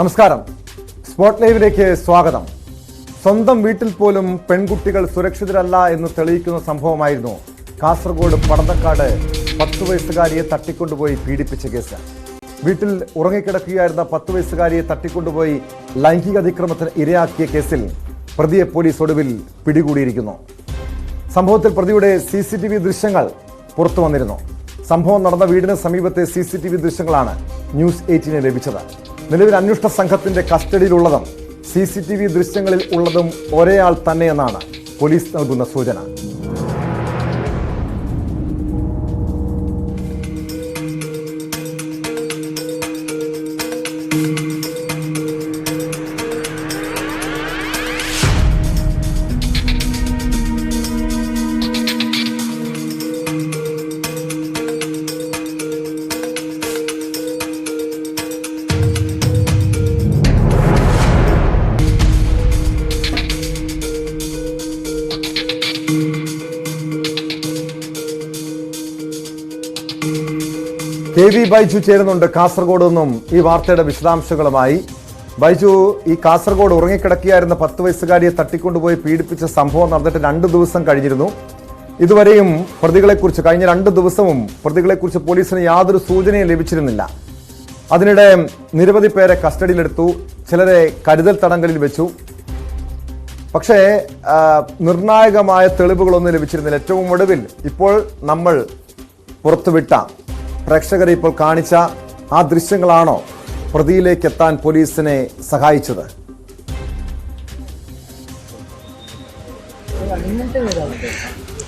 നമസ്കാരം. സ്പോട്ട് ലൈവിലേക്ക് സ്വാഗതം. സ്വന്തം വീട്ടിൽ പോലും പെൺകുട്ടികൾ സുരക്ഷിതരല്ല എന്ന് തെളിയിക്കുന്ന സംഭവമായിരുന്നു. കാസർഗോഡ് പടന്നക്കാട് പത്ത് വയസ്സുകാരിയെ തട്ടിക്കൊണ്ടുപോയി പീഡിപ്പിച്ച കേസ്. വീട്ടിൽ ഉറങ്ങിക്കിടക്കുകയായിരുന്ന പത്ത് വയസ്സുകാരിയെ തട്ടിക്കൊണ്ടുപോയി ലൈംഗിക അതിക്രമത്തിന് ഇരയാക്കിയ കേസിൽ പ്രതിയെ പോലീസ് ഒടുവിൽ പിടികൂടിയിരിക്കുന്നു. സംഭവത്തിൽ പ്രതിയുടെ സി സി ടി വി ദൃശ്യങ്ങൾ പുറത്തു വന്നിരുന്നു. സംഭവം നടന്ന വീടിന് സമീപത്തെ സി സി ടി വി ദൃശ്യങ്ങളാണ് ന്യൂസ് എയ്റ്റീന് ലഭിച്ചത്. നിലവിൽ അന്വേഷണ സംഘത്തിന്റെ കസ്റ്റഡിയിലുള്ളതും സി സി ടി വി ദൃശ്യങ്ങളിൽ ഉള്ളതും ഒരേയാൾ തന്നെയെന്നാണ് പോലീസ് നൽകുന്ന സൂചന. കെ ബൈജു ചേരുന്നുണ്ട് കാസർഗോഡ് നിന്നും ഈ വാർത്തയുടെ വിശദാംശങ്ങളുമായി. ബൈജു ഈ കാസർഗോഡ് ഉറങ്ങിക്കിടക്കുകയായിരുന്ന പത്ത് വയസ്സുകാരിയെ തട്ടിക്കൊണ്ടുപോയി പീഡിപ്പിച്ച സംഭവം നടന്നിട്ട് രണ്ട് ദിവസം കഴിഞ്ഞിരുന്നു. ഇതുവരെയും പ്രതികളെക്കുറിച്ച് കഴിഞ്ഞ രണ്ട് ദിവസവും പ്രതികളെക്കുറിച്ച് പോലീസിന് യാതൊരു സൂചനയും ലഭിച്ചിരുന്നില്ല. അതിനിടെ നിരവധി പേരെ കസ്റ്റഡിയിലെടുത്തു ചിലരെ കരുതൽ തടങ്കലിൽ വെച്ചു. പക്ഷേ നിർണായകമായ തെളിവുകളൊന്നും ലഭിച്ചിരുന്നില്ല. ഏറ്റവും ഒടുവിൽ ഇപ്പോൾ നമ്മൾ പുറത്തുവിട്ട പ്രേക്ഷകരെ ഇപ്പോൾ കാണിച്ച ആ ദൃശ്യങ്ങളാണോ പ്രതിയിലേക്ക് എത്താൻ പോലീസിനെ സഹായിച്ചത്?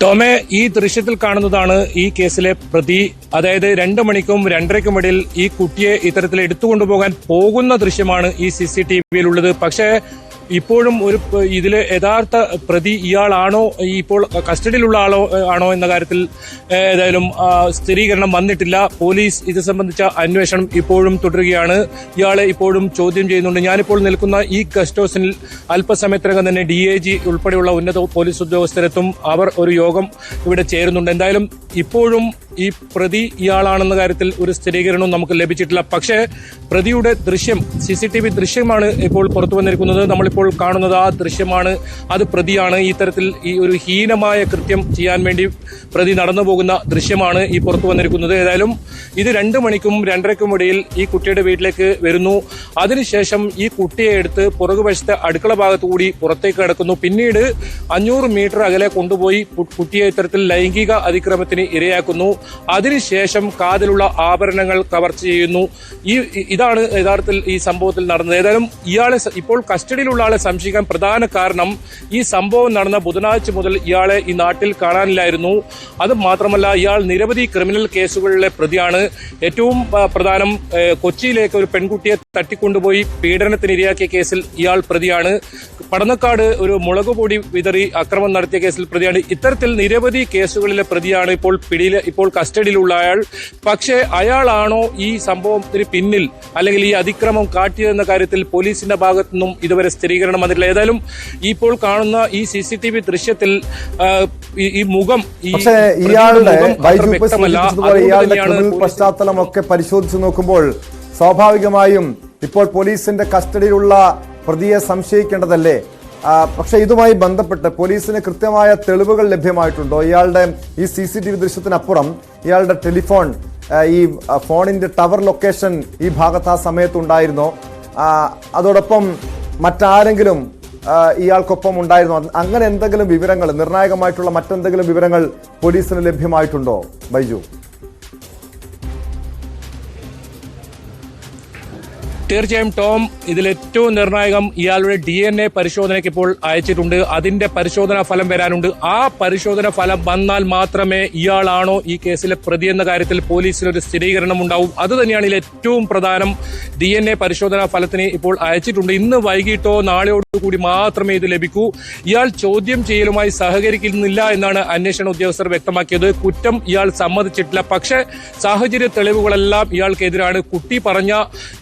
ടോമെ ഈ ദൃശ്യത്തിൽ കാണുന്നതാണ് ഈ കേസിലെ പ്രതി. അതായത് രണ്ട് മണിക്കും രണ്ടരയ്ക്കും ഇടയിൽ ഈ കുട്ടിയെ ഇത്തരത്തിൽ എടുത്തുകൊണ്ടുപോകാൻ പോകുന്ന ദൃശ്യമാണ് ഈ സി സി ടി വിയിലുള്ളത്. പക്ഷേ ഇപ്പോഴും ഒരു ഇതിൽ യഥാർത്ഥ പ്രതി ഇയാളാണോ? ഇപ്പോൾ കസ്റ്റഡിയിലുള്ള ആളോ ആണോ എന്ന കാര്യത്തിൽ ഏതായാലും സ്ഥിരീകരണം വന്നിട്ടില്ല. പോലീസ് ഇത് സംബന്ധിച്ച അന്വേഷണം ഇപ്പോഴും തുടരുകയാണ്. ഇയാളെ ഇപ്പോഴും ചോദ്യം ചെയ്യുന്നുണ്ട്. ഞാനിപ്പോൾ നിൽക്കുന്ന ഈ ഗസ്റ്റ് ഹൗസിൽ അല്പസമയത്തിനകം തന്നെ ഡി എ ജി ഉൾപ്പെടെയുള്ള ഉന്നത പോലീസ് ഉദ്യോഗസ്ഥരെത്തും അവർ ഒരു യോഗം ഇവിടെ ചേരുന്നുണ്ട്. എന്തായാലും ഇപ്പോഴും ഈ പ്രതി ഇയാളാണെന്ന കാര്യത്തിൽ ഒരു സ്ഥിരീകരണവും നമുക്ക് ലഭിച്ചിട്ടില്ല. പക്ഷേ പ്രതിയുടെ ദൃശ്യം സി സി ടി വി ദൃശ്യമാണ് ഇപ്പോൾ പുറത്തു വന്നിരിക്കുന്നത്. നമ്മളിപ്പോൾ കാണുന്നത് ആ ദൃശ്യമാണ്. അത് പ്രതിയാണ്. ഇത്തരത്തിൽ തരത്തിൽ ഈ ഒരു ഹീനമായ കൃത്യം ചെയ്യാൻ വേണ്ടി പ്രതി നടന്നു പോകുന്ന ദൃശ്യമാണ് ഈ പുറത്തു വന്നിരിക്കുന്നത്. ഏതായാലും ഇത് രണ്ട് മണിക്കും രണ്ടരയ്ക്കും ഇടയിൽ ഈ കുട്ടിയുടെ വീട്ടിലേക്ക് വരുന്നു. അതിനുശേഷം ഈ കുട്ടിയെ എടുത്ത് പുറകുവശത്തെ അടുക്കള ഭാഗത്തു കൂടി പുറത്തേക്ക് കിടക്കുന്നു. പിന്നീട് അഞ്ഞൂറ് മീറ്റർ അകലെ കൊണ്ടുപോയി കുട്ടിയെ ഇത്തരത്തിൽ ലൈംഗിക അതിക്രമത്തിന് ഇരയാക്കുന്നു. അതിനുശേഷം കാതിലുള്ള ആഭരണങ്ങൾ കവർച്ച ചെയ്യുന്നു. ഈ ഇതാണ് യഥാർത്ഥത്തിൽ ഈ സംഭവത്തിൽ നടന്നത്. ഏതായാലും ഇയാളെ ഇപ്പോൾ കസ്റ്റഡിയിലുള്ള ആളെ സംശയിക്കാൻ പ്രധാന കാരണം ഈ സംഭവം നടന്ന ബുധനാഴ്ച മുതൽ ഇയാളെ ഈ നാട്ടിൽ കാണാനില്ലായിരുന്നു. അത് മാത്രമല്ല ഇയാൾ നിരവധി ക്രിമിനൽ കേസുകളിലെ പ്രതിയാണ്. ഏറ്റവും പ്രധാനം കൊച്ചിയിലേക്ക് ഒരു പെൺകുട്ടിയെ തട്ടിക്കൊണ്ടുപോയി പീഡനത്തിന് ഇരയാക്കിയ കേസിൽ ഇയാൾ പ്രതിയാണ്. പടന്നക്കാട് ഒരു മുളക് പൊടി വിതറി അക്രമം നടത്തിയ കേസിൽ പ്രതിയാണ്. ഇത്തരത്തിൽ നിരവധി കേസുകളിലെ പ്രതിയാണ് ഇപ്പോൾ പിടിയിൽ ഇപ്പോൾ കസ്റ്റഡിയിലുള്ള അയാൾ. പക്ഷേ അയാളാണോ ഈ സംഭവത്തിന് പിന്നിൽ അല്ലെങ്കിൽ ഈ അതിക്രമം കാട്ടിയതെന്ന കാര്യത്തിൽ പോലീസിന്റെ ഭാഗത്തു നിന്നും ഇതുവരെ സ്ഥിരീകരണം വന്നിട്ടില്ല. ഏതായാലും ഈ ഇപ്പോൾ കാണുന്ന ഈ സി സി ടി വി ദൃശ്യത്തിൽ ഈ- മുഖം പക്ഷേ ഇയാളുടെ ഇയാളുടെ ക്രിമിനൽ പശ്ചാത്തലം ഒക്കെ പരിശോധിച്ചു നോക്കുമ്പോൾ സ്വാഭാവികമായും ഇപ്പോൾ പോലീസിന്റെ കസ്റ്റഡിയിലുള്ള പ്രതിയെ സംശയിക്കേണ്ടതല്ലേ? പക്ഷേ ഇതുമായി ബന്ധപ്പെട്ട് പോലീസിന് കൃത്യമായ തെളിവുകൾ ലഭ്യമായിട്ടുണ്ടോ? ഇയാളുടെ ഈ സി സി ടി വി ദൃശ്യത്തിനപ്പുറം ഇയാളുടെ ടെലിഫോൺ ഈ ഫോണിന്റെ ടവർ ലൊക്കേഷൻ ഈ ഭാഗത്ത് ആ സമയത്തുണ്ടായിരുന്നോ? അതോടൊപ്പം മറ്റാരെങ്കിലും ഇയാൾക്കൊപ്പം ഉണ്ടായിരുന്നു? അങ്ങനെ എന്തെങ്കിലും വിവരങ്ങൾ നിർണായകമായിട്ടുള്ള മറ്റെന്തെങ്കിലും വിവരങ്ങൾ പോലീസിന് ലഭ്യമായിട്ടുണ്ടോ ബൈജു? തീർച്ചയായും ടോം ഇതിൽ ഏറ്റവും നിർണായകം ഇയാളുടെ ഡി എൻ എ പരിശോധനയ്ക്ക് ഇപ്പോൾ അയച്ചിട്ടുണ്ട്. അതിന്റെ പരിശോധനാ ഫലം വരാനുണ്ട്. ആ പരിശോധന ഫലം വന്നാൽ മാത്രമേ ഇയാളാണോ ഈ കേസിലെ പ്രതി എന്ന കാര്യത്തിൽ പോലീസിനൊരു സ്ഥിരീകരണം ഉണ്ടാവും. അത് തന്നെയാണ് ഇതിൽ ഏറ്റവും പ്രധാനം. ഡി എൻ എ പരിശോധനാ ഫലത്തിന് ഇപ്പോൾ അയച്ചിട്ടുണ്ട്. ഇന്ന് വൈകിട്ടോ നാളെയോടു കൂടി മാത്രമേ ഇത് ലഭിക്കൂ. ഇയാൾ ചോദ്യം ചെയ്യലുമായി സഹകരിക്കുന്നില്ല എന്നാണ് അന്വേഷണ ഉദ്യോഗസ്ഥർ വ്യക്തമാക്കിയത്. കുറ്റം ഇയാൾ സമ്മതിച്ചിട്ടില്ല. പക്ഷേ സാഹചര്യ തെളിവുകളെല്ലാം ഇയാൾക്കെതിരാണ്. കുട്ടി പറഞ്ഞ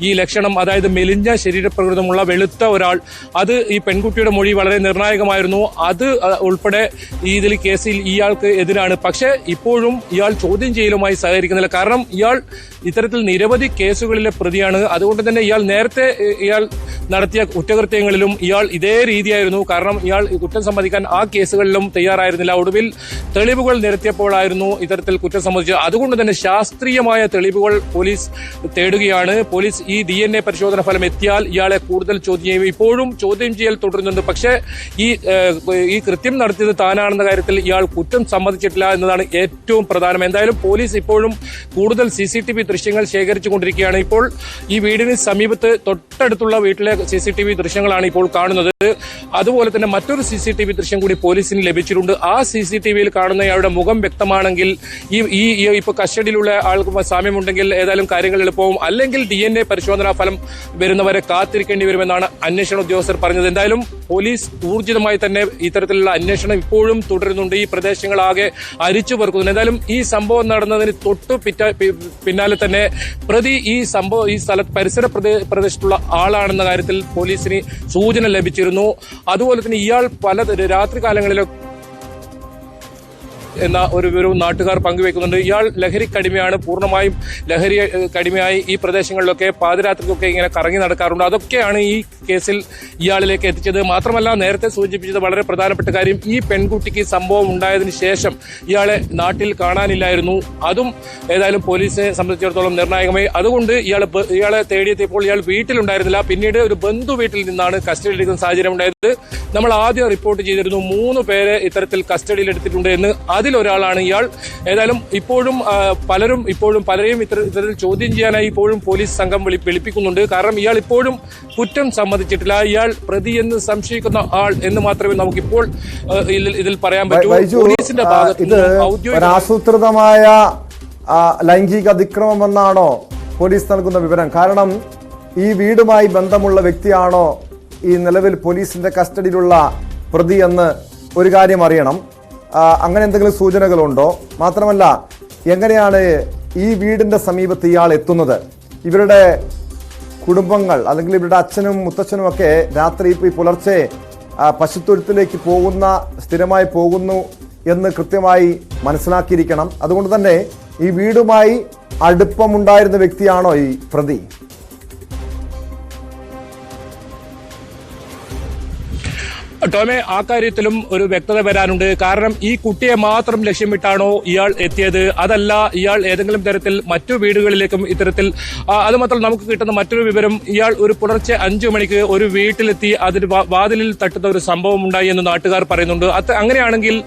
ഈ ലക്ഷണം അതായത് മെലിഞ്ഞ ശരീരപ്രകൃതമുള്ള വെളുത്ത ഒരാൾ. അത് ഈ പെൺകുട്ടിയുടെ മൊഴി വളരെ നിർണായകമായിരുന്നു. അത് ഉൾപ്പെടെ ഈ ഇതിൽ കേസിൽ ഇയാൾക്ക് എതിരാണ്. പക്ഷേ ഇപ്പോഴും ഇയാൾ ചോദ്യം ചെയ്യലുമായി സഹകരിക്കുന്നില്ല. കാരണം ഇയാൾ ഇത്തരത്തിൽ നിരവധി കേസുകളിലെ പ്രതിയാണ്. അതുകൊണ്ട് തന്നെ ഇയാൾ നേരത്തെ ഇയാൾ നടത്തിയ കുറ്റകൃത്യങ്ങളിലും ഇയാൾ ഇതേ രീതിയായിരുന്നു. കാരണം ഇയാൾ കുറ്റം സമ്മതിക്കാൻ ആ കേസുകളിലും തയ്യാറായിരുന്നില്ല. ഒടുവിൽ തെളിവുകൾ നിരത്തിയപ്പോഴായിരുന്നു ഇത്തരത്തിൽ കുറ്റം സമ്മതിച്ചത്. അതുകൊണ്ട് തന്നെ ശാസ്ത്രീയമായ തെളിവുകൾ പോലീസ് തേടുകയാണ്. പോലീസ് ഈ ഡി എൻ എ പരിശോധന ഫലം എത്തിയാൽ ഇയാളെ കൂടുതൽ ചോദ്യം ചെയ്യും. ഇപ്പോഴും ചോദ്യം ചെയ്യൽ തുടരുന്നുണ്ട്. പക്ഷേ ഈ ഈ കൃത്യം നടത്തിയത് താനാണെന്ന കാര്യത്തിൽ ഇയാൾ കുറ്റം സമ്മതിച്ചിട്ടില്ല എന്നതാണ് ഏറ്റവും പ്രധാനം. എന്തായാലും പോലീസ് ഇപ്പോഴും കൂടുതൽ സി സി ടി വി ദൃശ്യങ്ങൾ ശേഖരിച്ചുകൊണ്ടിരിക്കുകയാണ്. ഇപ്പോൾ ഈ വീടിന് സമീപത്ത് തൊട്ടടുത്തുള്ള വീട്ടിലെ സി സി ടി വി ദൃശ്യങ്ങളാണ് ഇപ്പോൾ കാണുന്നത്. അതുപോലെ തന്നെ മറ്റൊരു സി സി ടി വി ദൃശ്യം കൂടി പോലീസിന് ലഭിച്ചിട്ടുണ്ട്. ആ സി സി ടി വിയിൽ കാണുന്നയാളുടെ മുഖം വ്യക്തമാണെങ്കിൽ ഈ ഈ ഇപ്പോൾ ഇപ്പൊ കസ്റ്റഡിയിലുള്ള ആൾക്ക് സാമ്യമുണ്ടെങ്കിൽ ഏതായാലും കാര്യങ്ങൾ എളുപ്പവും. അല്ലെങ്കിൽ ഡി എൻ എ പരിശോധനാ ഫലം വരുന്നവരെ കാത്തിരിക്കേണ്ടി വരുമെന്നാണ് അന്വേഷണ ഉദ്യോഗസ്ഥർ പറഞ്ഞത്. എന്തായാലും പോലീസ് ഊർജിതമായി തന്നെ ഇത്തരത്തിലുള്ള അന്വേഷണം ഇപ്പോഴും തുടരുന്നുണ്ട്. ഈ പ്രദേശങ്ങളാകെ അരിച്ചു പെറുക്കുന്നുണ്ട്. എന്തായാലും ഈ സംഭവം നടന്നതിന് തൊട്ടു പിറ്റ പിന്നാലെ തന്നെ പ്രതി ഈ സംഭവം ഈ സ്ഥല പരിസര പ്രദേ- പ്രദേശത്തുള്ള ആളാണെന്ന കാര്യത്തിൽ പോലീസിന് സൂചന ലഭിച്ചിരുന്നു. അതുപോലെ തന്നെ ഇയാൾ പല രാത്രി കാലങ്ങളിലൊക്കെ എന്ന ഒരു വിവരവും നാട്ടുകാർ പങ്കുവെക്കുന്നുണ്ട്. ഇയാൾ ലഹരി കടിമയാണ്. പൂർണമായും ലഹരി കടിമയായി ഈ പ്രദേശങ്ങളിലൊക്കെ പാതിരാത്രിക്കൊക്കെ ഇങ്ങനെ കറങ്ങി നടക്കാറുണ്ട്. അതൊക്കെയാണ് ഈ കേസിൽ ഇയാളിലേക്ക് എത്തിച്ചത്. മാത്രമല്ല നേരത്തെ സൂചിപ്പിച്ചത് വളരെ പ്രധാനപ്പെട്ട കാര്യം ഈ പെൺകുട്ടിക്ക് സംഭവം ഉണ്ടായതിനു ശേഷം ഇയാളെ നാട്ടിൽ കാണാനില്ലായിരുന്നു. അതും ഏതായാലും പോലീസിനെ സംബന്ധിച്ചിടത്തോളം നിർണായകമായി. അതുകൊണ്ട് ഇയാൾ ഇയാളെ തേടിയെത്തിയപ്പോൾ ഇയാൾ വീട്ടിലുണ്ടായിരുന്നില്ല. പിന്നീട് ഒരു ബന്ധു വീട്ടിൽ നിന്നാണ് കസ്റ്റഡിയിലെടുക്കുന്ന സാഹചര്യം ഉണ്ടായത്. നമ്മൾ ആദ്യം റിപ്പോർട്ട് ചെയ്തിരുന്നു മൂന്ന് പേരെ ഇത്തരത്തിൽ കസ്റ്റഡിയിൽ എടുത്തിട്ടുണ്ട് എന്ന്. അതിലൊരാളാണ് ഇയാൾ. ഏതായാലും ഇപ്പോഴും പലരും ഇപ്പോഴും പലരെയും ഇത്തര- ഇത്തരത്തിൽ ചോദ്യം ചെയ്യാനായി ഇപ്പോഴും പോലീസ് സംഘം വിളി വിളിപ്പിക്കുന്നുണ്ട്. കാരണം ഇയാൾ ഇപ്പോഴും കുറ്റം സമ്മതിച്ചിട്ടില്ല. ഇയാൾ പ്രതി എന്ന് സംശയിക്കുന്ന ആൾ എന്ന് മാത്രമേ നമുക്കിപ്പോൾ ഇതിൽ- പറയാൻ പറ്റൂ. പോലീസിന്റെ ഭാഗത്ത് ലൈംഗിക അതിക്രമമെന്നാണോ പോലീസ് നൽകുന്ന വിവരം. കാരണം ഈ വീടുമായി ബന്ധമുള്ള വ്യക്തിയാണോ ഈ നിലവിൽ പോലീസിന്റെ കസ്റ്റഡിയിലുള്ള പ്രതി എന്ന് ഒരു കാര്യം അറിയണം. അങ്ങനെ എന്തെങ്കിലും സൂചനകളുണ്ടോ? മാത്രമല്ല എങ്ങനെയാണ് ഈ വീടിന്റെ സമീപത്ത് ഇയാൾ എത്തുന്നത്? ഇവരുടെ കുടുംബങ്ങൾ അല്ലെങ്കിൽ ഇവരുടെ അച്ഛനും മുത്തച്ഛനും ഒക്കെ രാത്രി ഈ പുലർച്ചെ പശുത്തൊഴുത്തിലേക്ക് പോകുന്ന സ്ഥിരമായി പോകുന്നു എന്ന് കൃത്യമായി മനസ്സിലാക്കിയിരിക്കണം. അതുകൊണ്ട് തന്നെ ഈ വീടുമായി അടുപ്പമുണ്ടായിരുന്ന വ്യക്തിയാണോ ഈ പ്രതി? ടോമെ ആ കാര്യത്തിലും ഒരു വ്യക്തത വരാനുണ്ട്. കാരണം ഈ കുട്ടിയെ മാത്രം ലക്ഷ്യമിട്ടാണോ ഇയാൾ എത്തിയത്? അതല്ല ഇയാൾ ഏതെങ്കിലും തരത്തിൽ മറ്റു വീടുകളിലേക്കും ഇത്തരത്തിൽ അതുമാത്രം നമുക്ക് കിട്ടുന്ന മറ്റൊരു വിവരം ഇയാൾ ഒരു പുലർച്ചെ അഞ്ചു മണിക്ക് ഒരു വീട്ടിലെത്തി അതിന് വാതിലിൽ തട്ടുന്ന ഒരു സംഭവം ഉണ്ടായി എന്ന് നാട്ടുകാർ പറയുന്നുണ്ട്. അത് അങ്ങനെയാണെങ്കിൽ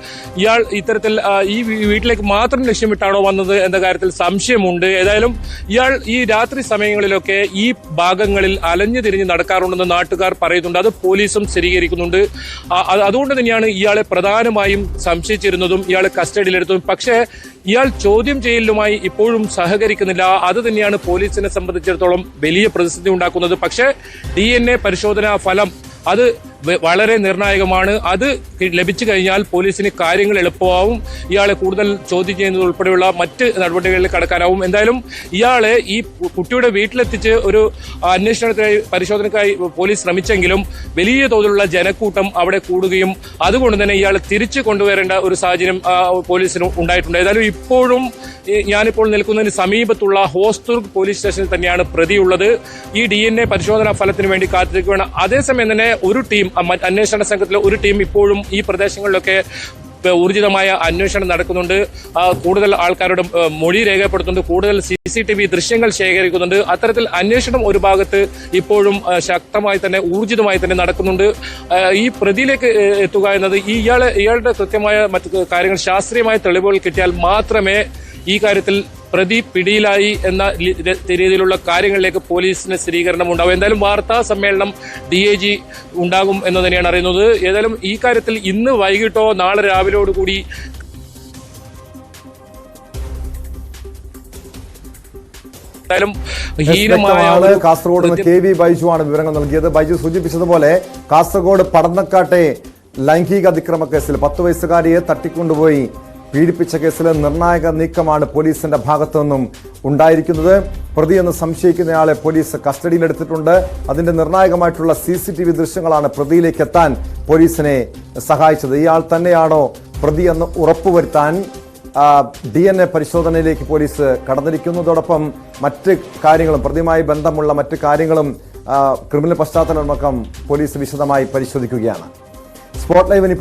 ഇയാൾ ഇത്തരത്തിൽ ഈ വീട്ടിലേക്ക് മാത്രം ലക്ഷ്യമിട്ടാണോ വന്നത് എന്ന കാര്യത്തിൽ സംശയമുണ്ട്. ഏതായാലും ഇയാൾ ഈ രാത്രി സമയങ്ങളിലൊക്കെ ഈ ഭാഗങ്ങളിൽ അലഞ്ഞു തിരിഞ്ഞ് നടക്കാറുണ്ടെന്ന് നാട്ടുകാർ പറയുന്നുണ്ട്. അത് പോലീസും സ്ഥിരീകരിക്കുന്നുണ്ട്. അതുകൊണ്ട് തന്നെയാണ് ഇയാളെ പ്രധാനമായും സംശയിച്ചിരുന്നതും ഇയാളെ കസ്റ്റഡിയിലെടുത്തതും. പക്ഷേ ഇയാൾ ചോദ്യം ചെയ്യലുമായി ഇപ്പോഴും സഹകരിക്കുന്നില്ല. അത് തന്നെയാണ് പോലീസിനെ സംബന്ധിച്ചിടത്തോളം വലിയ പ്രതിസന്ധി ഉണ്ടാക്കുന്നത്. പക്ഷേ ഡി പരിശോധനാ ഫലം അത് വളരെ നിർണായകമാണ്. അത് ലഭിച്ചു കഴിഞ്ഞാൽ പോലീസിന് കാര്യങ്ങൾ എളുപ്പമാവും. ഇയാളെ കൂടുതൽ ചോദ്യം ചെയ്യുന്നത് ഉൾപ്പെടെയുള്ള മറ്റ് നടപടികളിൽ കടക്കാനാവും. എന്തായാലും ഇയാളെ ഈ കുട്ടിയുടെ വീട്ടിലെത്തിച്ച് ഒരു അന്വേഷണത്തിനായി പരിശോധനയ്ക്കായി പോലീസ് ശ്രമിച്ചെങ്കിലും വലിയ തോതിലുള്ള ജനക്കൂട്ടം അവിടെ കൂടുകയും അതുകൊണ്ട് തന്നെ ഇയാളെ തിരിച്ചു കൊണ്ടുവരേണ്ട ഒരു സാഹചര്യം പോലീസിന് ഉണ്ടായിട്ടുണ്ട്. ഏതായാലും ഇപ്പോഴും ഞാനിപ്പോൾ നിൽക്കുന്നതിന് സമീപത്തുള്ള ഹോസ്തുർഗ് പോലീസ് സ്റ്റേഷനിൽ തന്നെയാണ് പ്രതിയുള്ളത്. ഈ ഡി എൻ എ പരിശോധനാ ഫലത്തിന് വേണ്ടി കാത്തിരിക്കുകയാണ്. അതേസമയം തന്നെ ഒരു ടീം അന്വേഷണ സംഘത്തിലെ ഒരു ടീം ഇപ്പോഴും ഈ പ്രദേശങ്ങളിലൊക്കെ ഊർജിതമായ അന്വേഷണം നടക്കുന്നുണ്ട്. കൂടുതൽ ആൾക്കാരുടെ മൊഴി രേഖപ്പെടുത്തുന്നുണ്ട്. കൂടുതൽ സി സി ടി വി ദൃശ്യങ്ങൾ ശേഖരിക്കുന്നുണ്ട്. അത്തരത്തിൽ അന്വേഷണം ഒരു ഭാഗത്ത് ഇപ്പോഴും ശക്തമായി തന്നെ ഊർജിതമായി തന്നെ നടക്കുന്നുണ്ട്. ഈ പ്രതിയിലേക്ക് എത്തുക എന്നത് ഇയാളെ ഇയാളുടെ കൃത്യമായ മറ്റു കാര്യങ്ങൾ ശാസ്ത്രീയമായ തെളിവുകൾ കിട്ടിയാൽ മാത്രമേ ഈ കാര്യത്തിൽ പ്രതി പിടിയിലായി എന്ന രീതിയിലുള്ള കാര്യങ്ങളിലേക്ക് പോലീസിന് സ്ഥിരീകരണം ഉണ്ടാവും എന്തായാലും വാർത്താ സമ്മേളനം ഡി ഐ ജി ഉണ്ടാകും എന്ന് തന്നെയാണ് അറിയുന്നത്. ഏതായാലും ഈ കാര്യത്തിൽ ഇന്ന് വൈകിട്ടോ നാളെ രാവിലെയോടുകൂടി കാസർഗോഡ് കെ വി ബൈജു ആണ് വിവരങ്ങൾ നൽകിയത്. ബൈജു സൂചിപ്പിച്ചതുപോലെ കാസർഗോഡ് പടന്നക്കാട്ടെ ലൈംഗിക അതിക്രമ കേസിൽ പത്ത് വയസ്സുകാരിയെ തട്ടിക്കൊണ്ടുപോയി. പീഡിപ്പിച്ച കേസിലെ നിർണായക നീക്കമാണ് പോലീസിന്റെ ഭാഗത്തു നിന്നും ഉണ്ടായിരിക്കുന്നത്. പ്രതിയെന്ന് സംശയിക്കുന്നയാളെ പോലീസ് കസ്റ്റഡിയിലെടുത്തിട്ടുണ്ട്. അതിന്റെ നിർണായകമായിട്ടുള്ള സി സി ടി വി ദൃശ്യങ്ങളാണ് പ്രതിയിലേക്ക് എത്താൻ പോലീസിനെ സഹായിച്ചത്. ഇയാൾ തന്നെയാണോ പ്രതിയെന്ന് ഉറപ്പുവരുത്താൻ ഡി എൻ എ പരിശോധനയിലേക്ക് പോലീസ് കടന്നിരിക്കുന്നതോടൊപ്പം മറ്റ് കാര്യങ്ങളും പ്രതിയുമായി ബന്ധമുള്ള മറ്റ് കാര്യങ്ങളും ക്രിമിനൽ പശ്ചാത്തലമടക്കം പോലീസ് വിശദമായി പരിശോധിക്കുകയാണ്. സ്പോട്ട് ലൈവിന്